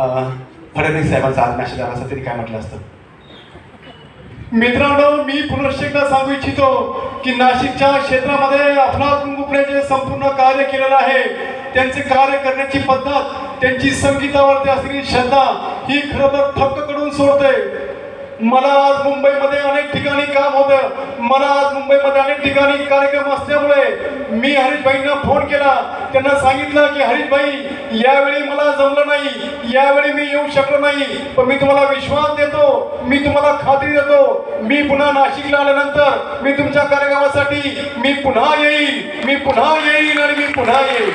फडणवीस साहेबांचा आज मॅसेज आला असता काय म्हटलं असतं? मित्रांनो मी पुनश्च एकदा सांगू इच्छितो की नाशिकच्या क्षेत्रामध्ये अफलातून गुपण्याचे संपूर्ण कार्य केलेलं आहे त्यांचे कार्य करण्याची पद्धत त्यांची संगीतावरती असलेली श्रद्धा ही खरं तर थक्ककडून सोडते मला आज मुंबईमध्ये अनेक ठिकाणी काम होतं. मला आज मुंबईमध्ये अनेक ठिकाणी कार्यक्रम असल्यामुळे मी हरीशभाईंना फोन केला. त्यांना सांगितलं की हरीशभाई यावेळी मला जमलं नाही. यावेळी मी येऊ शकलो नाही. पण मी तुम्हाला विश्वास देतो. मी तुम्हाला खात्री देतो. मी पुन्हा नाशिकला आल्यानंतर मी तुमच्या कार्यक्रमासाठी मी पुन्हा येईल मी पुन्हा येईल आणि मी पुन्हा येईल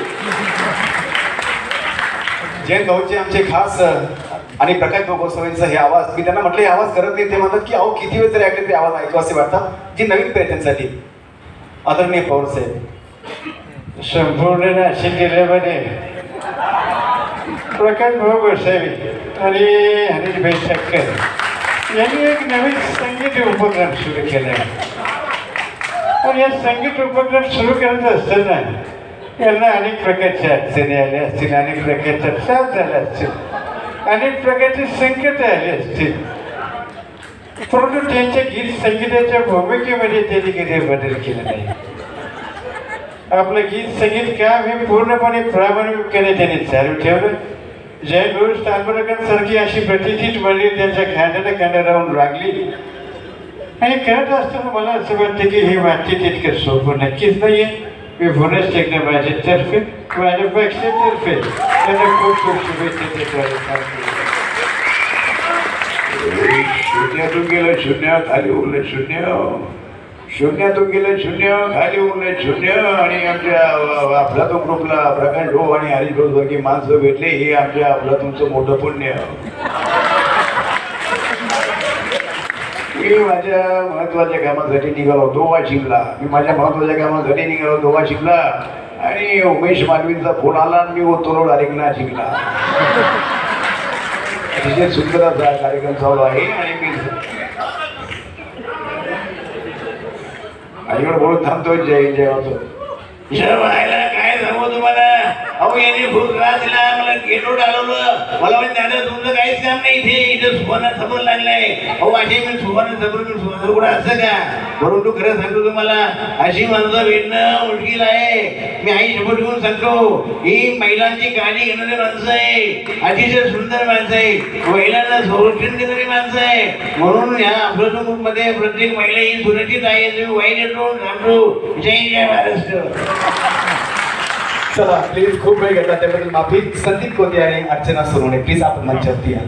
जैन भाऊचे आमचे खास आणि प्रकाश भाऊ गोस्वामींचा हे आवाज मी त्यांना म्हटलं हे आवाज करत नाही. ते म्हणतात की अहो किती वेळ तरी ऐकले ते आवाज ऐकू असे वाटतात. जी नवीन पिढी आदरणीय पवार साहेब संपूर्ण नाशिक जिल्ह्यामध्ये प्रकाश भाऊ गोसावी आणि हरीशभाई ठक्कर यांनी एक नवीन संगीत उपक्रम सुरू केला आहे. पण या संगीत उपक्रम सुरू करत असताना यांना अनेक प्रकारच्या अडचणी आल्या असतील अनेक प्रकारच्या त्रास झाला असतील अनेक प्रकारचे संकट आले असतील. परंतु त्यांच्या गीत संगीताच्या भूमिकेमध्ये त्यांनी कधी बदल केला नाही. आपलं गीत संगीत काम हे पूर्णपणे प्रामाणिकपणे त्यांनी चालू ठेवलं. जय गुरु सारखी अशी प्रतिष्ठित मंडळी त्यांच्या खांद्याला खांदा राहून लागली. आणि करत असताना मला असं वाटतं की हे वाक्य तितकं सोपं नक्कीच नाही आहे मी पुनश्च एकदा माझ्यातर्फे माझ्या पक्षातर्फे त्यांना खूप खूप शुभेच्छा देतो शून्यातून गेलं शून्य खाली उरलं शून्य. शून्यातून गेलं शून्य खाली उरले शून्य आणि आमच्या अफलातून ग्रुपला प्रकाश भाऊ आणि हरीश सारखी माणसं भेटले हे आमच्या अफलातूनचं मोठं पुण्य. मी माझ्या महत्त्वाच्या कामासाठी निघालो होतो वाशिमला मी माझ्या महत्त्वाच्या कामासाठी निघालो होतो वाशिमला आणि उमेश मालवींचा फोन आला आणि मी होतो डायरेक्ट नाशिकला. अतिशय सुंदर असा कार्यक्रम चालू आहे आणि मी अलीकडे बोलून थांबतोय जय जय होतो. काय सांगू तुम्हाला? अहो यांनी खूप त्रास दिला. मला गेटवर आलवलं मला म्हणजे दादा तुमचं काहीच काम नाही इथे. इथे सुवर्ण समोर लागलंय. अहो असे मी सुवर्ण समोर मी सुवर्ण कुठं असं का? परंतु खरं सांगतो तुम्हाला अशी माणसं भेटणं मुश्किल आहे. मी आई शपथ घेऊन सांगतो ही महिलांची काळजी घेणारी माणसं आहे. अतिशय सुंदर माणसं आहे. महिलांना संरक्षण देणारी माणसं आहे. म्हणून ह्या अफलातून मध्ये प्रत्येक महिला ही सुरक्षित आहे. तुम्ही वाईट येतो सांगतो जय जय महाराष्ट्र. चला प्लीज खूप वेळ घेतला त्याबद्दल माफी संदीप कोते आणि अर्चना सोनवणे प्लीज आपण मंचावरती या.